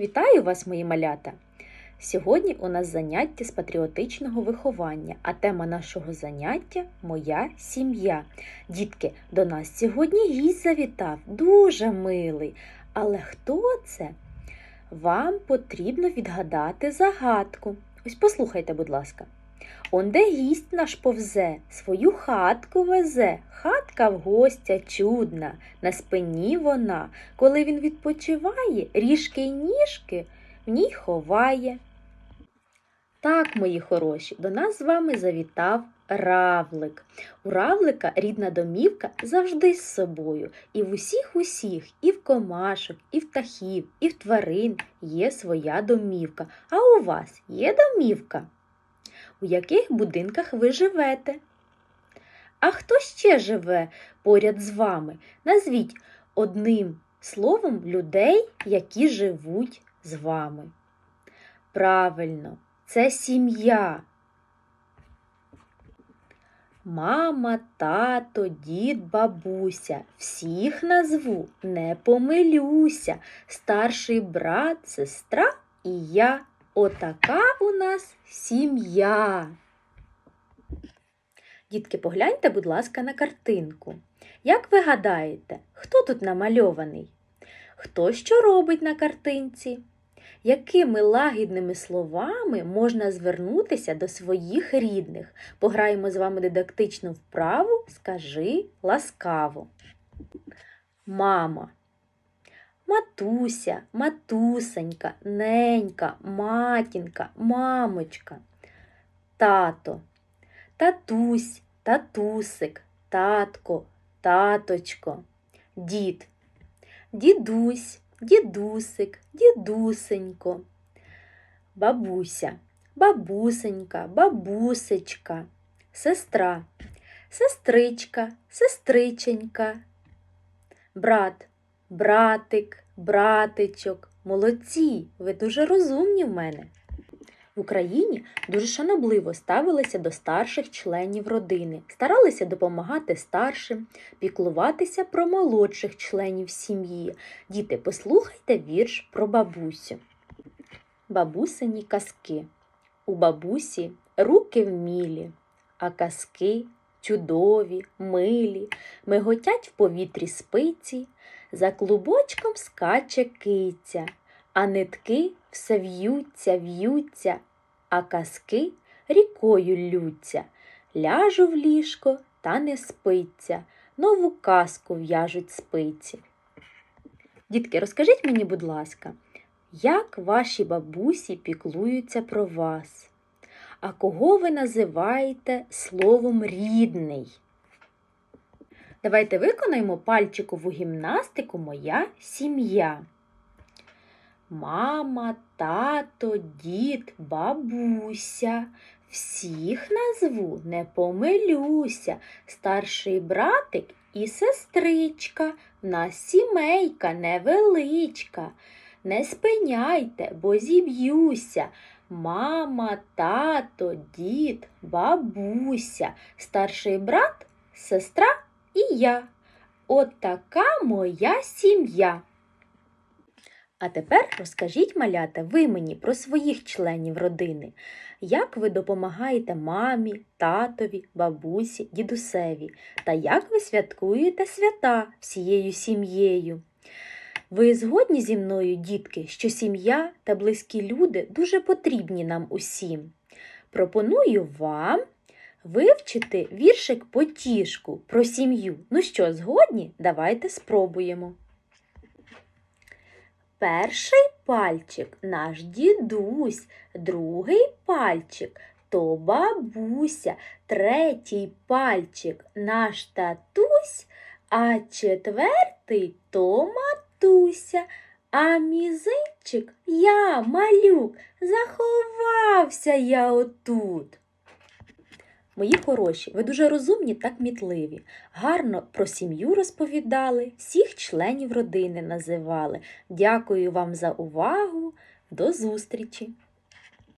Вітаю вас, мої малята! Сьогодні у нас заняття з патріотичного виховання, а тема нашого заняття Моя сім'я. Дітки, до нас сьогодні гість завітав, дуже милий. Але хто це? Вам потрібно відгадати загадку. Ось послухайте, будь ласка. Онде гість наш повзе, свою хатку везе, хатка в гостя чудна, на спині вона, коли він відпочиває, ріжки й ніжки в ній ховає. Так, мої хороші, до нас з вами завітав равлик. У равлика рідна домівка завжди з собою. І в усіх усіх, і в комашок, і в птахів, і в тварин є своя домівка. А у вас є домівка? У яких будинках ви живете? А хто ще живе поряд з вами? Назвіть одним словом людей, які живуть з вами. Правильно, це сім'я. Мама, тато, дід, бабуся. Всіх назву, не помилюся. Старший брат, сестра і я. Отака у нас сім'я. Дітки, погляньте, будь ласка, на картинку. Як ви гадаєте, хто тут намальований? Хто що робить на картинці? Якими лагідними словами можна звернутися до своїх рідних? Пограємо з вами дидактичну вправу Скажи ласкаво. Мама. Матуся, матусенька, ненька, матінка, мамочка. Тато. Татусь, татусик, татко, таточко. Дід. Дідусь, дідусик, дідусенько. Бабуся, бабусенька, бабусечка. Сестра, сестричка, сестриченька. Брат, братик, братичок. Молодці, ви дуже розумні в мене. В Україні дуже шанобливо ставилися до старших членів родини, старалися допомагати старшим, піклуватися про молодших членів сім'ї. Діти, послухайте вірш про бабусю. Бабусині казки. У бабусі руки вмілі, а казки чудові, милі, миготять в повітрі спиці, за клубочком скаче киця, а нитки все в'ються, в'ються, а казки рікою лються. Ляжу в ліжко та не спиться, нову казку в'яжуть спиці. Дітки, розкажіть мені, будь ласка, як ваші бабусі піклуються про вас? А кого ви називаєте словом рідний? Давайте виконаємо пальчикову гімнастику Моя сім'я. Мама, тато, дід, бабуся. Всіх назву не помилюся. Старший братик і сестричка. В нас сімейка невеличка. Не спиняйте, бо зіб'юся. Мама, тато, дід, бабуся, старший брат, сестра і я. От така моя сім'я. А тепер розкажіть, малята, ви мені про своїх членів родини. Як ви допомагаєте мамі, татові, бабусі, дідусеві? Та як ви святкуєте свята всією сім'єю? Ви згодні зі мною, дітки, що сім'я та близькі люди дуже потрібні нам усім. Пропоную вам вивчити віршик потішку про сім'ю. Ну що, згодні? Давайте спробуємо. Перший пальчик наш дідусь, другий пальчик то бабуся, третій пальчик наш татусь, а четвертий то матуся, а мізинчик я малюк, заховався я отут. Мої хороші, ви дуже розумні та кмітливі. Гарно про сім'ю розповідали, всіх членів родини називали. Дякую вам за увагу. До зустрічі!